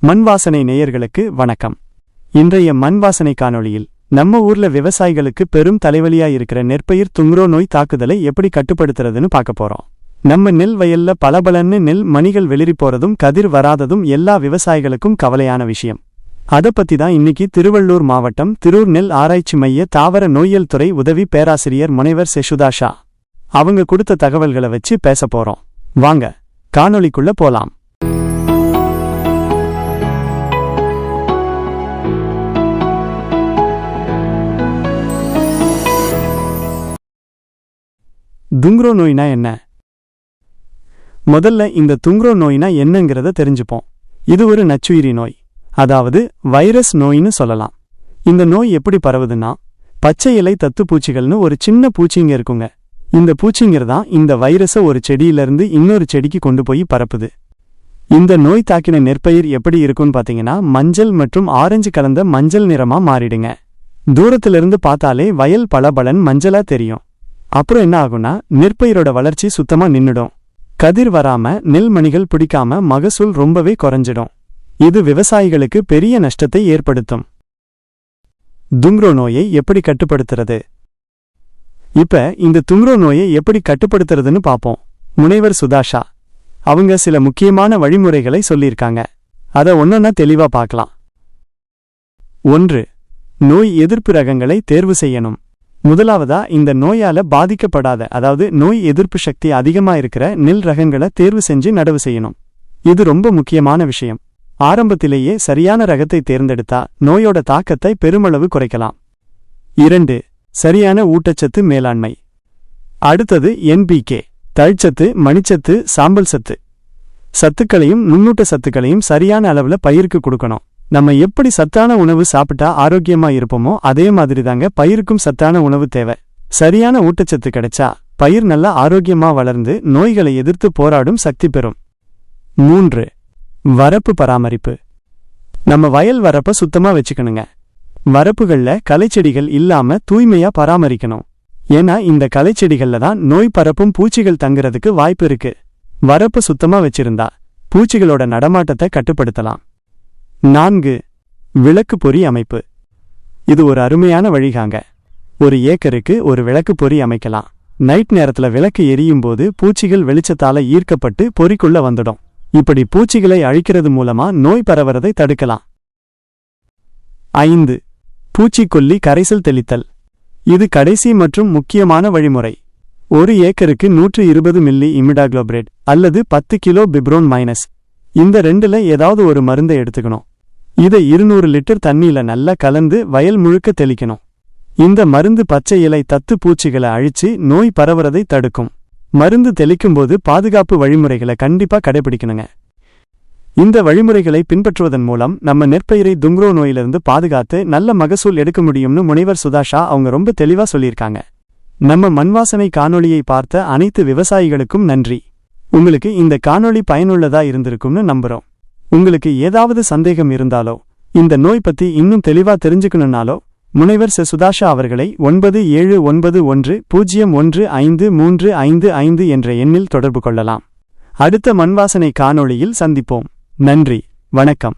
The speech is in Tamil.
மண் வாசனை நேயர்களுக்கு வணக்கம். இன்றைய மண்வாசனை காணொளியில் நம்ம ஊர்ல விவசாயிகளுக்கு பெரும் தலைவலியா இருக்கிற நெற்பயிர் துங்குரோ நோய் தாக்குதலை எப்படி கட்டுப்படுத்துறதுன்னு பார்க்க போறோம். நம்ம நெல் வயல்ல பலபலன்னு நெல் மணிகள் வெளிரி போறதும் கதிர் வராததும் எல்லா விவசாயிகளுக்கும் கவலையான விஷயம். அத பத்தி தான் இன்னைக்கு திருவள்ளூர் மாவட்டம் திருூர் நெல் ஆராய்ச்சி மைய தாவர நோயியல் துறை உதவி பேராசிரியர் முனைவர் செஷுதா ஷா. அவங்க கொடுத்த தகவல்களை வச்சு பேச போறோம். வாங்க காணொளிக்குள்ள போலாம். துங்க்ரோ நோய்னா என்ன? முதல்ல இந்த துங்குரோ நோய்னா என்னங்கிறத தெரிஞ்சுப்போம். இது ஒரு நச்சுயிரி நோய். அதாவது வைரஸ் நோய்னு சொல்லலாம். இந்த நோய் எப்படி பரவுதுன்னா பச்சை இலை தத்து பூச்சிகள்னு ஒரு சின்ன பூச்சிங்க இருக்குங்க. இந்த பூச்சிங்கர் தான் இந்த வைரஸை ஒரு செடியிலிருந்து இன்னொரு செடிக்கு கொண்டு போய் பரப்புது. இந்த நோய் தாக்கின நெற்பயிர் எப்படி இருக்கும்னு பாத்தீங்கன்னா மஞ்சள் மற்றும் ஆரஞ்சு கலந்த மஞ்சள் நிறமா மாறிடுங்க. தூரத்திலிருந்து பார்த்தாலே வயல் பளபளன் மஞ்சளா தெரியும். அப்புறம் என்ன ஆகும்னா நெற்பயிரோட வளர்ச்சி சுத்தமா நின்னுடும். கதிர் வராம நெல்மணிகள் பிடிக்காம மகசூல் ரொம்பவே குறைஞ்சிடும். இது விவசாயிகளுக்கு பெரிய நஷ்டத்தை ஏற்படுத்தும். துங்க்ரோ நோயை எப்படி கட்டுப்படுத்துறது? இப்ப இந்த துங்க்ரோ நோயை எப்படி கட்டுப்படுத்துறதுன்னு பாப்போம். முனைவர் சுதாஷா அவங்க சில முக்கியமான வழிமுறைகளை சொல்லியிருக்காங்க. அத ஒன்னொன்னா தெளிவா பார்க்கலாம் ஒன்று நோய் எதிர்ப்பு ரகங்களை தேர்வு செய்யணும். முதலாவதா இந்த நோயால பாதிக்கப்படாத அதாவது நோய் எதிர்ப்பு சக்தி அதிகமா இருக்கிற நெல் ரகங்களை தேர்வு செஞ்சு நடவு செய்யணும். இது ரொம்ப முக்கியமான விஷயம். ஆரம்பத்திலேயே சரியான ரகத்தை தேர்ந்தெடுத்தா நோயோட தாக்கத்தை பெருமளவு குறைக்கலாம். இரண்டு சரியான ஊட்டச்சத்து மேலாண்மை. அடுத்தது என்பிகே தழ்ச்சத்து மணிச்சத்து சாம்பல் சத்து. சத்துக்களையும் நுண்ணூட்ட சத்துக்களையும் சரியான அளவுல பயிருக்கு கொடுக்கணும். நம்ம எப்படி சத்தான உணவு சாப்பிட்டா ஆரோக்கியமா இருப்போமோ அதே மாதிரி தாங்க பயிருக்கும் சத்தான உணவு தேவை. சரியான ஊட்டச்சத்து கிடைச்சா பயிர் நல்லா ஆரோக்கியமா வளர்ந்து நோய்களை எதிர்த்து போராடும் சக்தி பெறும். மூன்று வரப்பு பராமரிப்பு. நம்ம வயல் வரப்ப சுத்தமா வச்சுக்கணுங்க. வரப்புகள்ல கலைச்செடிகள் இல்லாம தூய்மையா பராமரிக்கணும். ஏன்னா இந்த கலைச்செடிகள்ல தான் நோய் பரப்பும் பூச்சிகள் தங்குறதுக்கு வாய்ப்பு இருக்கு. வரப்பு சுத்தமா வச்சிருந்தா பூச்சிகளோட நடமாட்டத்தை கட்டுப்படுத்தலாம். நான்கு. விளக்கு பொறி அமைப்பு. இது ஒரு அருமையான வழிகாங்க ஒரு ஏக்கருக்கு ஒரு விளக்கு பொறி அமைக்கலாம். நைட் நேரத்துல விளக்கு எரியும் போது பூச்சிகள் வெளிச்சத்தால ஈர்க்கப்பட்டு பொறிக்குள்ள வந்துடும். இப்படி பூச்சிகளை அழிக்கிறது மூலமா நோய் பரவறதை தடுக்கலாம். ஐந்து. பூச்சிக்கொல்லி கரைசல் தெளித்தல். இது கடைசி மற்றும் முக்கியமான வழிமுறை. ஒரு ஏக்கருக்கு நூற்று இருபது மில்லி இமிடாக்ளோபிரேட் அல்லது பத்து கிலோ பிப்ரோன் மைனஸ். இந்த ரெண்டுல ஏதாவது ஒரு மருந்தை எடுத்துக்கணும். இதை இருநூறு லிட்டர் தண்ணியில நல்லா கலந்து வயல் முழுக்க தெளிக்கணும். இந்த மருந்து பச்சை இலை தத்து பூச்சிகளை அழிச்சு நோய் பரவறதை தடுக்கும். மருந்து தெளிக்கும்போது பாதுகாப்பு வழிமுறைகளை கண்டிப்பா கடைபிடிக்கணுங்க. இந்த வழிமுறைகளை பின்பற்றுவதன் மூலம் நம்ம நெற்பயிரை துங்க்ரோ நோயிலிருந்து பாதுகாத்து நல்ல மகசூல் எடுக்க முடியும்னு முனைவர் சுதாஷா அவங்க ரொம்ப தெளிவா சொல்லியிருக்காங்க. நம்ம மண்வாசனை காணொளியை பார்த்த அனைத்து விவசாயிகளுக்கும் நன்றி. உங்களுக்கு இந்த காணொளி பயனுள்ளதா இருந்திருக்கும்னு நம்புறோம். உங்களுக்கு ஏதாவது சந்தேகம் இருந்தாலோ இந்த நோய் பத்தி இன்னும் தெளிவா தெரிஞ்சுக்கணும்னாலோ முனைவர் செ. சுதாஷா அவர்களை ஒன்பது ஏழு ஒன்பது ஒன்று பூஜ்ஜியம் ஒன்று ஐந்து மூன்று ஐந்து ஐந்து என்ற எண்ணில் தொடர்பு கொள்ளலாம். அடுத்த மண்வாசனை காணொளியில் சந்திப்போம். நன்றி. வணக்கம்.